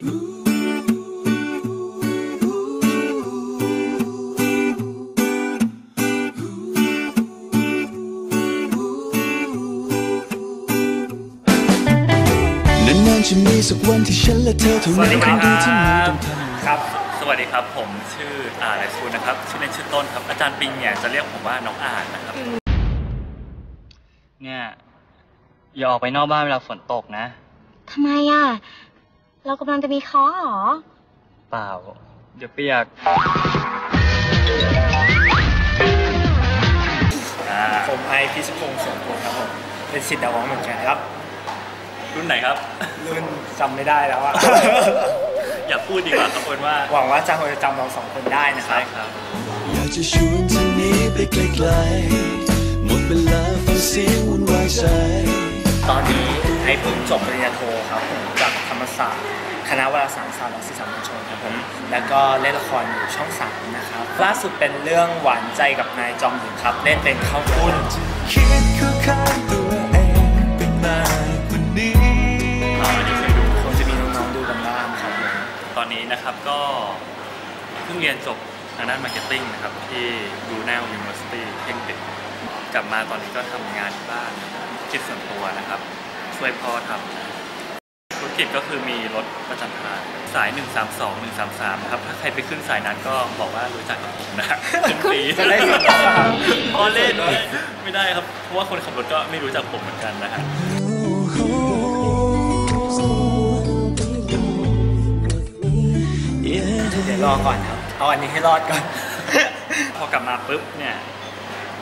นานๆจะมีสักวันที่ฉันและเธอเท่าสวัสนั้ดีนคครังดีที่มีบต้องทำครับ สวัสดีครับ ผมชื่ออ่านไรซูนนะครับ ชื่อเล่นชื่อต้นครับ อาจารย์ปิงเนี่ยจะเรียกผมว่าน้องอ่านนะครับ เนี่ย อย่าออกไปนอกบ้านเวลาฝนตกนะ ทำไมอะ เรากำลังจะมีเคอเหรอ เปล่า เดี๋ยวเปียกอ่าผมไอพิชพงศ์สมพงศ์ครับผม เป็นสิทธิ์ดาวองเหมือนกันครับ รุ่นไหนครับ รุ่นจำไม่ได้แล้วอะอย่าพูดดีกว่าครับคนว่า หวังว่าอาจารย์คงจะจำเราสองคนได้นะคใช่รับครับ อยากจะชวนเธอหนี้ไปไกลๆหมดเวลาฟังเสียงวุ่นวายใจตอนนี้ไอเพิ่งจบปริญญาโทครับผมจากธ รมศาสตร์คณะวารสารศาสตร์และสื่อสารมวลชนครับผมแล้วก็เล่นละครอยู่ช่องสามนะครับล่าสุดเป็นเรื่องหวานใจกับนายจอมหญิงครับเล่นเป็นข้าวปุ้นคิดเข้าข้างตัวเองเป็นนานคนนี้คยดูคงจะมีน้องๆดูกันบ้างครับผมตอนนี้นะครับก็เพิ่งเรียนจบทางด้านมาร์เก็ตติ้งนะครับที่ดูแนว University เท่งเด็กกลับมาตอนนี้ก็ทำงานที่บ้านคิดส่วนตัวนะครับ ช่วยพ่อทำ กิจก็คือมีรถประจำทางสาย 132 133นะครับถ้าใครไปขึ้นสายนั้นก็บอกว่ารู้จักกับผมนะขึ้นฟรีจะได้เห็นว่าพอเล่นไม่ได้ครับเพราะว่าคนขับรถก็ไม่รู้จักผมเหมือนกันนะฮะเดี๋ยวรอก่อนครับเอาอันนี้ให้รอดก่อน พอกลับมาปุ๊บเนี่ย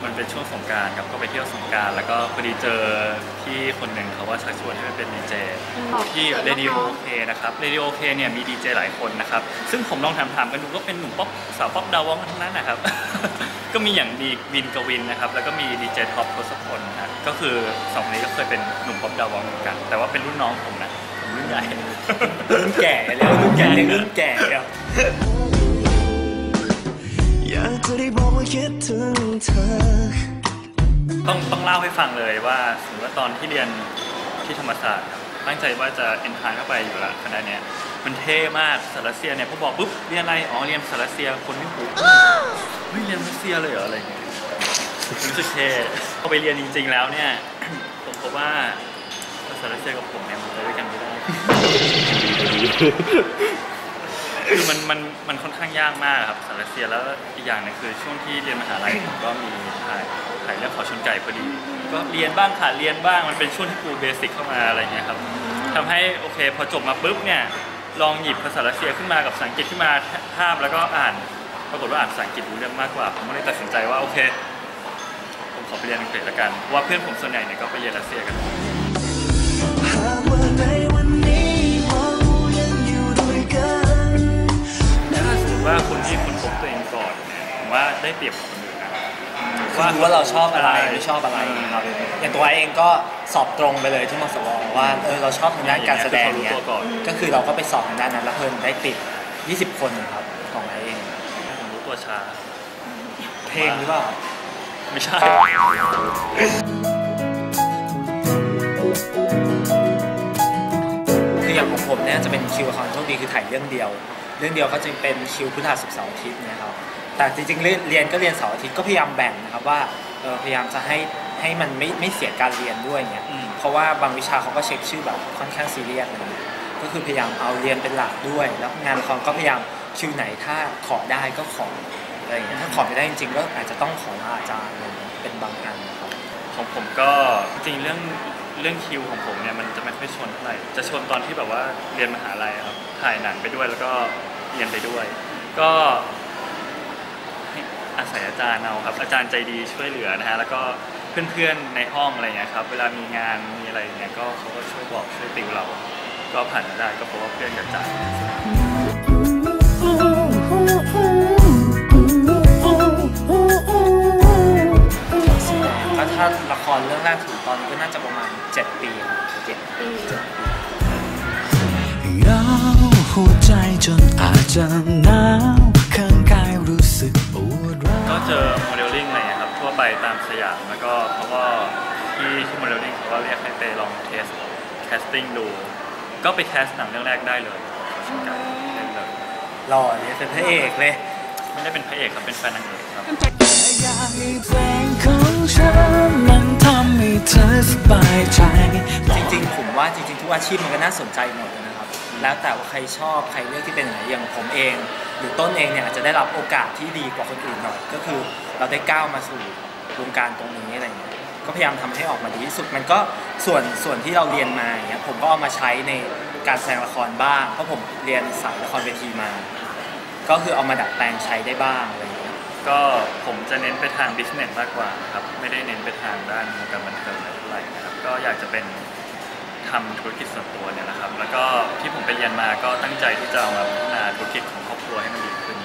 มันเป็นช่วงสงกรารครับก็ไปเที่ยวสงกราร แล้วก็พอดีเจอพี่คนหนึ่งเขาว่าชักชวนให้ไปเป็นดีเจที่เรดิโอเคนะครับเรดิโอเคเนี่ยมีดีเจหลายคนนะครับ ซึ่งผมลองถามถามๆกันดูก็เป็นหนุ่มป๊อปสาวป๊อปดาววองทั้งนั้นนะครับ ก็มีอย่างดีวินกวินนะครับ แล้วก็มีดีเจท็อปทศพลนะก็คือสองคนนี้ก็เคยเป็นหนุ่มป๊อปดาววองเหมือนกัน แต่ว่าเป็นรุ่นน้องผมนะผมรุ่นใหญ่รุ่นแก่แล้วรุ่นแก่ยังรุ่นแก่แล้ว อยากจะได้บอกว่าคิดถึงเธอต้องต้องเล่าให้ฟังเลยว่าสมมติว่าตอนที่เรียนที่ธรรมศาสตร์ครับตั้งใจว่าจะเอ็นทานเข้าไปอยู่ละคณะเนี้ยมันเท่มากสารเซียเนี่ยพอบอกปุ๊บเรียนอะไรอ๋อเรียนสารเซียคนไม่หูเฮ้ยเรียนสารเซียเลยเหรออะไรเงี้ยรู้สึกเท่พอไปเรียนจริง ๆ แล้วเนี่ย ผมพบว่าสารเซียกับผมเนี่ยมันไปด้วยกันไม่ได้ คือมันมันมันค่อนข้างยากมากครับสารเซียแล้วอีกอย่างหนึงคือช่วงที่เรียนมหาลัยผมก็มีถ่ายถ่ายเรื่องขอชนไก่พอดี ก็เรียนบ้างขาดเรียนบ้างมันเป็นช่วงที่กูเบสิกเข้ามาอะไรเงี้ยครับทำให้โอเคพอจบมาปุ๊บเนี่ยลองหยิบภาษารัสเซียขึ้นมากับภาษาอังกฤษขึ้นมาทาบแล้วก็อ่านปรากฏว่าอ่านภาษาอังกฤษรู้เรื่องมากกว่า ผมก็เลยตัดสินใจว่าโอเค ผมขอไปเรียนอังกฤษละกันเพราะว่าเพื่อนผมส่วนใหญ่เนี่ยก็ไปเรียนรัสเซียกัน ได้เปรียบกว่าคนอื่นนะรู้ว่าเราชอบอะไรไม่ชอบอะไรครับอย่างตัวไอเองก็สอบตรงไปเลยที่มสวว่าเออเราชอบทางด้านการแสดงรู้เนี่ยตัวก่อน ก็คือเราก็ไปสอบทางด้านนั้นแล้วเพิ่มได้ติด 20 คนครับของไอเองผมรู้ตัวช้า เพลงหรือเปล่า ไม่ใช่ คืออย่างของผมเนี่ยจะเป็นคิวความโชคดีคือถ่ายเรื่องเดียว เรื่องเดียวก็จะเป็นคิวพุทธาสุขเสาร์อาทิตย์เนะครับ แต่จริงๆเรียนเรียนก็เรียนเสาร์อาทิตย์ก็พยายามแบ่งนะครับว่าเออพยายามจะให้ให้มันไม่ไม่เสียการเรียนด้วยเนี่ยอืมเพราะว่าบางวิชาเขาก็เช็คชื่อแบบค่อนข้างซีเรียสเลยก็คือพยายามเอาเรียนเป็นหลักด้วย แล้วงานละครก็พยายามคิวไหนถ้าขอได้ก็ขออะไรอย่างเงี้ยถ้าขอไม่ได้จริงๆก็อาจจะต้องขอลาอาจารย์อะไรอย่างเงี้ยเป็นบางอันนะครับของผมก็จริงๆเรื่องเรื่องคิวของผมเนี่ยมันจะไม่ค่อยชนเท่าไหร่จะชนตอนที่แบบว่าเรียนมหาลัยครับถ่ายหนังไปด้วยแล้วก็เรียนไปด้วย ก็ให้ อาศัยอาจารย์เอาครับ อาจารย์ใจดีช่วยเหลือนะฮะแล้วก็เพื่อนๆในห้องอะไรเงี้ยครับ เวลามีงานมีอะไรอย่างเงี้ยก็เขาก็ช่วยบอกช่วยติวเรา ก็ผ่านมาได้ก็เพราะว่าเพื่อนกับอาจารย์ก็ถ้าละครเรื่องแรกถึงตอนนี้ก็น่าจะประมาณ 7 ปีครับเจ็ดปีเจ็ดปีเราหัวใจจนอาจจะหนาว ก็เจอโมเดลลิ่งอะไรครับทั่วไปตามสยามแล้วก็เขาก็ที่ที่โมเดลลิ่งเขาก็เรียกให้ไปลองเทสแคสติ้งดู ก็ไปแคสหนังเรื่องแรกได้เลยชนไก่เล่นเลยหล่อเลยเป็นพระเอกเลย ไม่ได้เป็นพระเอกครับเป็นแฟนนางเอกครับอยากให้เพลงของฉันมันทำให้เธอสบายใจจริงๆ ผมว่าจริงๆ ทุกอาชีพมันก็น่าสนใจหมดนะ แล้วแต่ว่าใครชอบใครเลือกที่เป็นไหนอย่างผมเอง หรือต้นเองเนี่ยอาจจะได้รับโอกาสที่ดีกว่าคนอื่นหน่อยก็คือเราได้ก้าวมาสู่วงการตรงนี้อะไรอย่างเงี้ยก็พยายามทำให้ออกมาดีที่สุดมันก็ส่วนส่วนที่เราเรียนมาอย่างเงี้ยผมก็เอามาใช้ในการแสดงละครบ้างเพราะผมเรียนสายละครเวทีมา ก็คือเอามาดัดแปลงใช้ได้บ้างอะไรอย่างเงี้ยก็ผมจะเน้นไปทางบิสเนสมากกว่าครับไม่ได้เน้นไปทางด้านวงการบันเทิงอะไรเท่าไหร่นะครับก็อยากจะเป็น ทำธุรกิจส่วนตัวเนี่ยแหละครับ แล้วก็ที่ผมไปเรียนมาก็ตั้งใจที่จะเอามาพัฒนาธุรกิจของครอบครัวให้มันดีขึ้น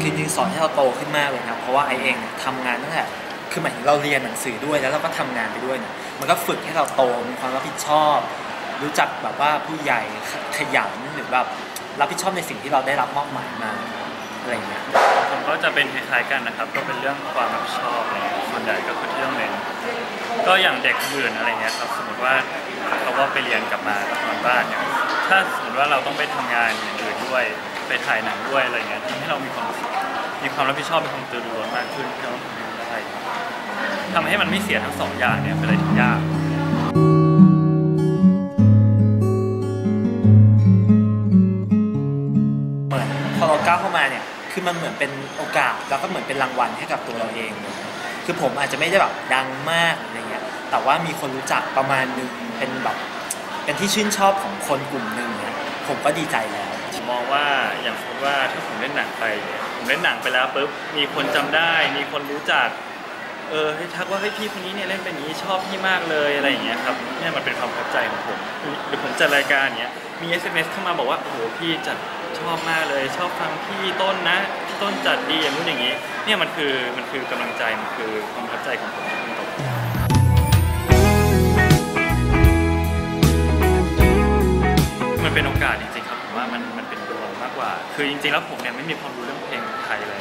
คือจริงๆสอนให้เราโตขึ้นมากเลยครับเพราะว่าไอเองเนี่ยทำงานตั้งแต่คือหมายถึงเราเรียนหนังสือด้วยแล้วเราก็ทำงานไปด้วยเนี่ยมันก็ฝึกให้เราโตมีความรับผิดชอบ รู้จักแบบว่าผู้ใหญ่ขขยันหรือแบบรับผิดชอบในสิ่งที่เราได้รับมอบหมายมาอะไรอย่างเงี้ย ก็จะเป็นคล้ายๆกันนะครับ ก็เป็นเรื่องความรับผิดชอบอะไรเงี้ยส่วนใหญ่ก็คือที่ต้องเน้นก็อย่างเด็กอื่นอะไรเงี้ยครับสมมติว่าเขาก็ไปเรียนกลับมาตอนบ้านเนี่ยถ้าสมมติว่าเราต้องไปทำงานอย่างอื่นด้วยไปถ่ายหนังด้วยอะไรเงี้ยทำให้เรามีความมีความรับผิดชอบมีความตื่นรู้มากขึ้นที่เราต้อทำให้ได้ทำให้มันไม่เสียทั้งสองอย่างเนี่ยเป็นอะไรที่ยากเมือนพอเราก้าวเข้ามาเนี่ย คือมันเหมือนเป็นโอกาสแล้วก็เหมือนเป็นรางวัลให้กับตัวเราเองเลยคือผมอาจจะไม่ได้แบบดังมากอะไรเงี้ยแต่ว่ามีคนรู้จักประมาณนึงเป็นแบบเป็นที่ชื่นชอบของคนกลุ่มหนึ่งเนี่ยผมก็ดีใจแล้วมองว่าอย่างสมมติว่าถ้าผมเล่นหนังไปเนี่ยผมเล่นหนังไปแล้วปุ๊บมีคนจำได้ มีคนรู้จักเออให้ทักว่าเฮ้ยพี่คนนี้เนี่ยเล่นเป็นอย่างนี้ชอบพี่มากเลยอะไรอย่างเงี้ยครับเนี่ยมันเป็นความประทับใจของผมหรือผมจัดรายการเนี้ยมี SMS เข้ามาบอกว่าโอ้โหพี่จัด ชอบมากเลย ชอบฟังพี่ต้นนะพี่ต้นจัดดีอย่างนู้นอย่างนี้ เนี่ยมันคือมันคือกำลังใจมันคือความประทับใจของผมที่ตรงมันเป็นโอกาสจริงๆครับผมว่ามันมันเป็นดวงมากกว่า คือจริงๆแล้วผมเนี่ยไม่มีความรู้เรื่องเพลงไทยเลย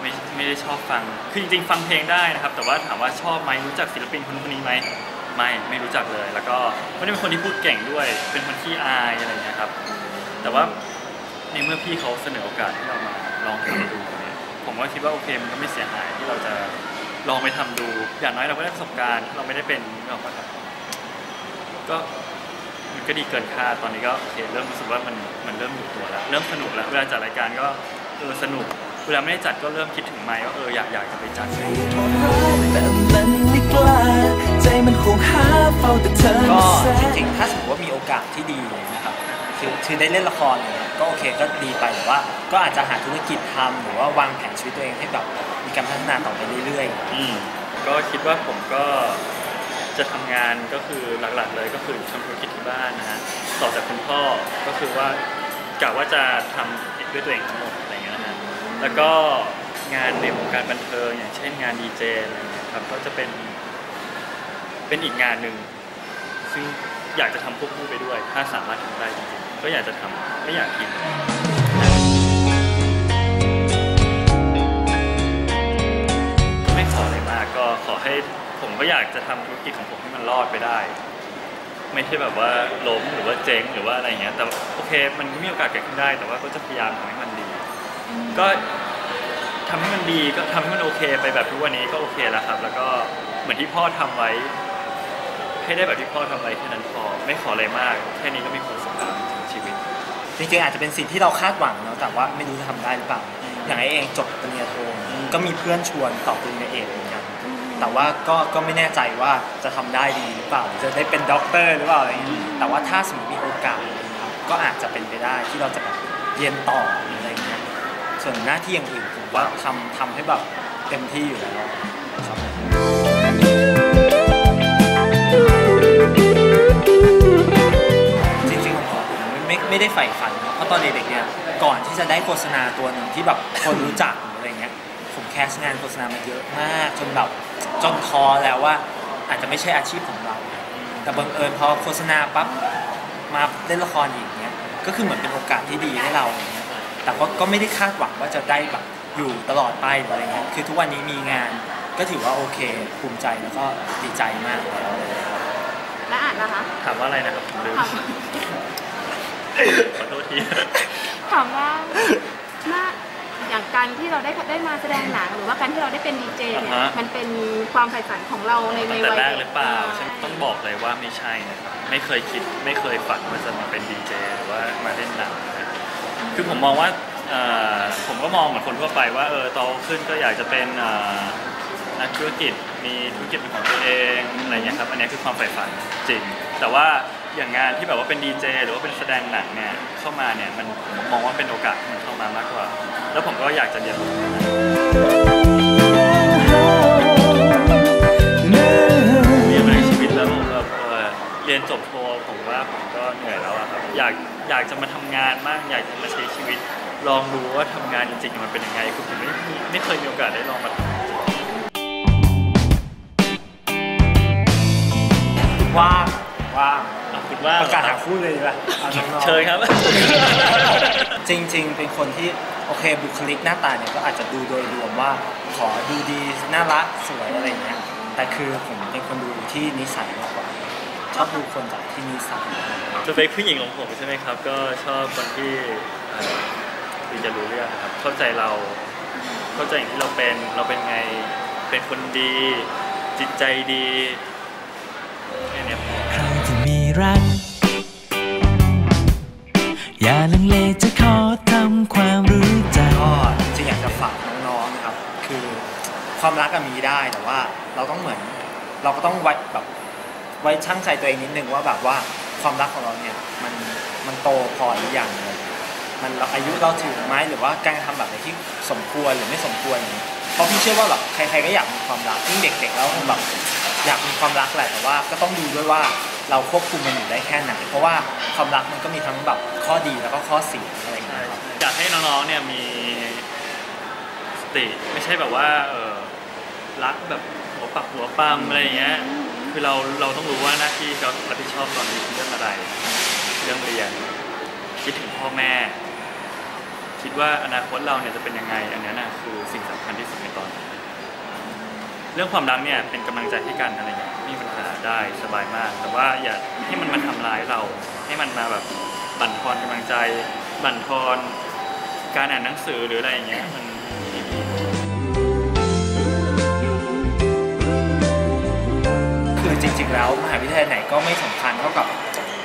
ไม่ไม่ได้ชอบฟัง คือจริงๆฟังเพลงได้นะครับ แต่ว่าถามว่าชอบไหมรู้จักศิลปินคนนี้ไหมไม่ไม่รู้จักเลย แล้วก็ไม่ได้เป็นคนที่พูดเก่งด้วย เป็นคนที่อายอะไรอย่างเงี้ยครับ แต่ว่า ในเมื่อพี่เขาเสนอโอกาสให้เรามาลองทำดูเนี่ยผมก็คิดว่าโอเคมันก็ไม่เสียหายที่เราจะลองไปทำดู อย่างน้อยเราก็ได้ประสบการณ์ เราไม่ได้เป็นเราก็ครับก็มันก็ดีเกินคาดตอนนี้ก็โอเคเริ่มรู้สึกว่ามันมันเริ่มอยู่ตัวแล้วเริ่มสนุกแล้วเวลาจัดรายการก็เออสนุกเวลาไม่ได้จัดก็เริ่มคิดถึงไมค์ว่าเอออยากอยากจะไปจัด คือได้เล่นละครอะไรเนี่ยก็โอเคก็ดีไปแต่ว่า ก็อาจจะหาธุรกิจทำหรือว่าวางแผนชีวิตตัวเองให้แบบมีการพัฒนาต่อไปเรื่อยๆอืมก็คิดว่าผมก็จะทำงานก็คือหลักๆเลยก็คือทำธุรกิจที่บ้านนะฮะต่อจากคุณพ่อก็คือว่ากะว่าจะทำด้วยตัวเองทั้งหมดอะไรเงี้ยนะฮะแล้วก็งานในวงการบันเทิงอย่างเช่นงานดีเจอะไรเงี้ยครับก็จะเป็นเป็นอีกงานหนึ่งซึ่ง อยากจะทำควบคู่ไปด้วย ถ้าสามารถทำได้จริงๆก็อยากจะทำไม่อยากทิ้งไม่ขออะไรมากก็ขอให้ผมก็อยากจะทำธุรกิจของผมให้มันรอดไปได้ ไม่ใช่แบบว่าล้มหรือว่าเจ๊งหรือว่าอะไรเงี้ยแต่โอเค มันมีโอกาสเกิดขึ้นได้ แต่ว่าก็จะพยายามทำให้มันดี ก็ทำให้มันดีก็ทำให้มันโอเค ไปแบบทุกวันนี้ก็โอเคแล้วครับ แล้วก็เหมือนที่พ่อทำไว้ ให้ได้แบบที่พ่อทำไว้แค่นั้นพอไม่ขออะไรมาก แค่นี้ก็มีความสุขแล้วในชีวิต จริงๆอาจจะเป็นสิ่งที่เราคาดหวังเนาะแต่ว่าไม่รู้จะทำได้หรือเปล่า อย่างไอเองจบปริญญาโทก็มีเพื่อนชวนต่อปริญญาเอกเหมือนกันแต่ว่าก็ก็ไม่แน่ใจว่าจะทำได้ดีหรือเปล่า จะได้เป็นด็อกเตอร์หรือเปล่าอะไรอย่างนี้แต่ว่าถ้าสมมติมีโอกาสนะครับก็อาจจะเป็นไปได้ที่เราจะแบบเรียนต่อหรืออะไรอย่างเงี้ยส่วนหน้าที่อย่างอื่นผมว่าทำทำให้แบบเต็มที่อยู่แล้ว ไม่ไม่ได้ใฝ่ฝันนะเพราะตอนเด็กๆเนี่ยก่อนที่จะได้โฆษณาตัวหนึ่งที่แบบคนรู้จักหรืออะไรเงี้ยผมแคสงานโฆษณามาเยอะมาก จนแบบจนท้อแล้วว่าอาจจะไม่ใช่อาชีพของเรา แต่บังเอิญพอโฆษณาปั๊บมาเล่นละครอีกเนี้ยก็คือเหมือนเป็นโอกาสที่ดีให้เราอย่างเงี้ยแต่ก็ก็ไม่ได้คาดหวังว่าจะได้แบบอยู่ตลอดไปหรืออะไรเงี้ยคือทุกวันนี้มีงานก็ถือว่าโอเคภูมิใจแล้วก็ดีใจมากแล้วเลยครับและอ่านนะคะถามว่าอะไรนะครับผมลืมถาม ขอโทษทีถามว่าหน้าอย่างการที่เราได้ได้มาแสดงหนังหรือว่าการที่เราได้เป็นดีเจเนี่ยอ่าฮะ มันเป็นความใฝ่ฝันของเราในในตั้งแต่วัยแรกด็หรือเปล่าฉันต้องบอกเลยว่าไม่ใช่นะครับไม่เคยคิดไม่เคยฝันว่าจะมาเป็นดีเจหรือว่ามาเล่นหนังนะคือผมมองว่าเอ่อผมก็มองเหมือนคนทั่วไปว่าเออโตขึ้นก็อยากจะเป็นเอ่อนักธุรกิจมีธุรกิจเป็นของตัวเองอะไรเงี้ยครับอันนี้คือความใฝ่ฝันจริง แต่ว่า อย่างงานที่แบบว่าเป็นดีเจหรือว่าเป็นแสดงหนังเนี่ยเข้ามาเนี่ยมันมองว่าเป็นโอกาสที่มันเข้ามามากกว่า แล้วผมก็อยากจะเรียนรู้เรียนมาในชีวิตแล้วผมแบบเรียนจบโทผมว่าผมก็เหนื่อยแล้วอะครับอยากอยากจะมาทำงานมาก อยากจะมาใช้ชีวิต ลองดูว่าทำงานจริงๆมันเป็นยังไงคือผมไม่ไม่เคยมีโอกาสได้ลองมาทำว่างว่าง ว่าประกาศหาคู่เลยดีป่ะเอาน้องๆเชิญครับ จริง ๆ เป็นคนที่โอเคบุคลิกหน้าตาเนี่ยก็อาจจะดูโดยรวมว่าขอดูดีน่ารักสวยอะไรเงี้ยแต่คือผมเป็นคนดูที่นิสัยมากกว่าชอบดูคนจากที่นิสัยสเปคผู้หญิงของผมใช่ไหมครับ ก็ชอบคนที่เอ่อคุยจะรู้เรื่องครับเข้าใจเราเข้าใจอย่างที่เราเป็นเราเป็นไงเป็นคนดี จิตใจดีแค่เนี้ยพอใครที่มีรัก อย่าลังเลจะขอทำความรู้จักก็จริงอยากจะฝากน้องๆนะครับ คือความรักก็มีได้แต่ว่าเราต้องเหมือน เราก็ต้องไว้แบบไว้ช่างใจตัวเองนิดนึงว่าแบบว่าความรักของเราเนี่ยมันมันโตพอหรือยังอะไรอย่างเงี้ยมันเราอายุเราถึงไหมหรือว่าการกระทำแบบไหนที่สมควรหรือไม่สมควรอย่างนี้เพราะพี่เชื่อว่าแบบใครๆก็อยากมีความรักยิ่งเด็กๆแล้วคงแบบอยากมีความรักแหละแต่ว่าก็ต้องดูด้วยว่า เราควบคุมมันอยู่ได้แค่ไหน เพราะว่าความรักมันก็มีทั้งแบบข้อดีแล้วก็ข้อเสียอะไรอย่างเงี้ยครับอยากให้น้องๆเนี่ยมีสติไม่ใช่แบบว่าเออรักแบบหัวปักหัวปั๊มอะไรอย่างเงี้ยคือเราเราต้องรู้ว่าหน้าที่เรารับผิดชอบตอนนี้คือเรื่องอะไร เรื่องเรียนคิดถึงพ่อแม่ คิดว่าอนาคตเราเนี่ยจะเป็นยังไง อันนี้น่ะคือสิ่งสำคัญที่สุดในตอนนี้เรื่องความรักเนี่ยเป็นกำลังใจให้กันอะไรอย่างเงี้ยไม่มีปัญหา ได้สบายมาก แต่ว่าอย่าให้มันมาทำร้ายเรา ให้มันมาแบบบั่นทอนกำลังใจ บั่นทอนการอ่านหนังสือหรืออะไรอย่างเงี้ยมันไม่ดีคือจริงๆ แล้วมหาวิทยาลัยไหนก็ไม่สำคัญเท่ากับ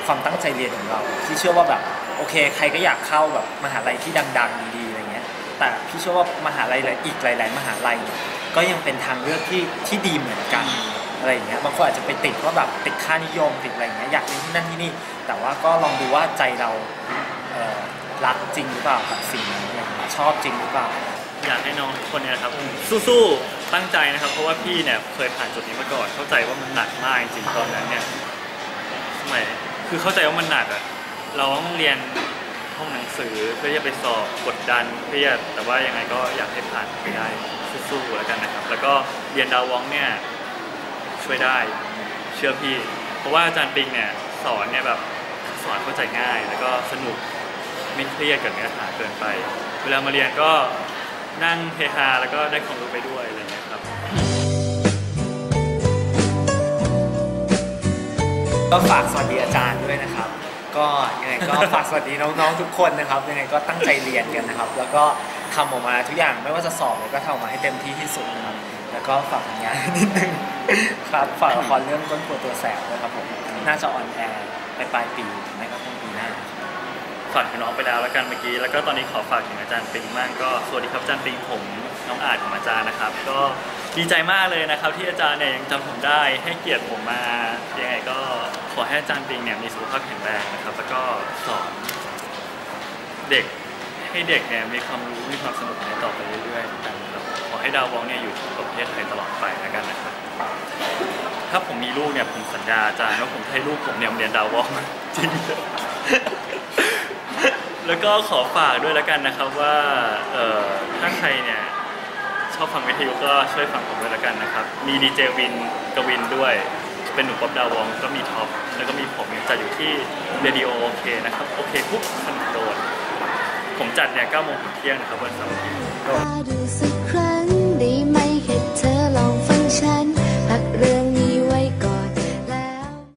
ความตั้งใจเรียนของเรา ที่เชื่อว่าแบบโอเค ใครก็อยากเข้าแบบมหาลัยที่ดังๆ ดีๆอะไรเงี้ย แต่พี่เชื่อว่ามหาลัยหลายอีกหลาย ๆ มหาลัยเนี่ยก็ยังเป็นทางเลือกที่ที่ดีเหมือนกัน อะไรอย่างเงี้ยบางคนอาจจะไปติดว่าแบบติดค่านิยมติดอะไรอย่างเงี้ยอยากเรียนที่นั่นที่นี่ แต่ว่าก็ลองดูว่าใจเราเอ่อรักจริงหรือเปล่ากับสิ่งนี้อะไรอย่างเงี้ยชอบจริงหรือเปล่า อยากให้น้องทุกคนเนี่ยนะครับสู้ๆตั้งใจนะครับ เพราะว่าพี่เนี่ยเคยผ่านจุดนี้มาก่อน เข้าใจว่ามันหนักมากจริงๆตอนนั้นเนี่ยสมัยคือเข้าใจว่ามันหนักอะเราต้องเรียนห้องหนังสือเพื่อจะไปสอบกดดันเครียดแต่ว่ายังไงก็อยากให้ผ่านไปได้สู้ๆแล้วกันนะครับ แล้วก็เรียนดาววองเนี่ย ช่วยได้ เชื่อพี่ เพราะว่าอาจารย์ปิงเนี่ยสอนเนี่ยแบบสอนเข้าใจง่าย แล้วก็สนุกไม่เครียดกับเนื้อหาเกินไป เวลามาเรียนก็นั่งเฮฮาแล้วก็ได้ความรู้ไปด้วยอะไรเงี้ยครับก็ฝากสวัสดีอาจารย์ด้วยนะครับ ก็ยังไงก็ฝากสวัสดีน้องๆทุกคนนะครับยังไงก็ตั้งใจเรียนกันนะครับ แล้วก็ทำออกมาทุกอย่างไม่ว่าจะสอบอะไรก็ทำออกมาให้เต็มที่ที่สุดนะครับ แล้วก็ฝากผลงานนิดนึงครับฝากละครเรื่องต้นโพตัวแสบด้วยครับผมน่าจะออนแอร์ไปปลายปีไม่ก็ต้นปีหน้า ฝากถึงน้องไปแล้วแล้วกันเมื่อกี้ แล้วก็ตอนนี้ขอฝากถึงอาจารย์ปิงมากก็สวัสดีครับอาจารย์ปิงผมน้องอาจของอาจารย์นะครับ ก็ดีใจมากเลยนะครับ ที่อาจารย์เนี่ยยังจำผมได้ให้เกียรติผมมายังไงก็ขอให้อาจารย์ปิงเนี่ยมีสุขภาพแข็งแรงนะครับ แล้วก็สอนเด็กให้เด็กเนี่ยมีความรู้มีความสนุกในต่อไปเรื่อยๆ ให้ดาววองเนี่ยอยู่กับประเทศไทยตลอดไปแล้วกันนะครับ ถ้าผมมีลูกเนี่ยผมสัญญาอาจารย์ว่าผมให้ลูกผมเนี่ยเรียนดาววองจริงแล้วก็ขอฝากด้วยแล้วกันนะครับว่าเอ่อถ้าใครเนี่ยชอบฟังวิทยุก็ช่วยฟังผมด้วยแล้วกันนะครับ มีดีเจวินกวินด้วย เป็นหนุ่มป๊อปดาววองก็มีท็อปแล้วก็มีผมจัดอยู่ที่เรดิโอโอเคนะครับโอเคปุ๊บสนุกโดนผมจัดเนี่ย9โมงถึงเที่ยงนะครับวันเสาร์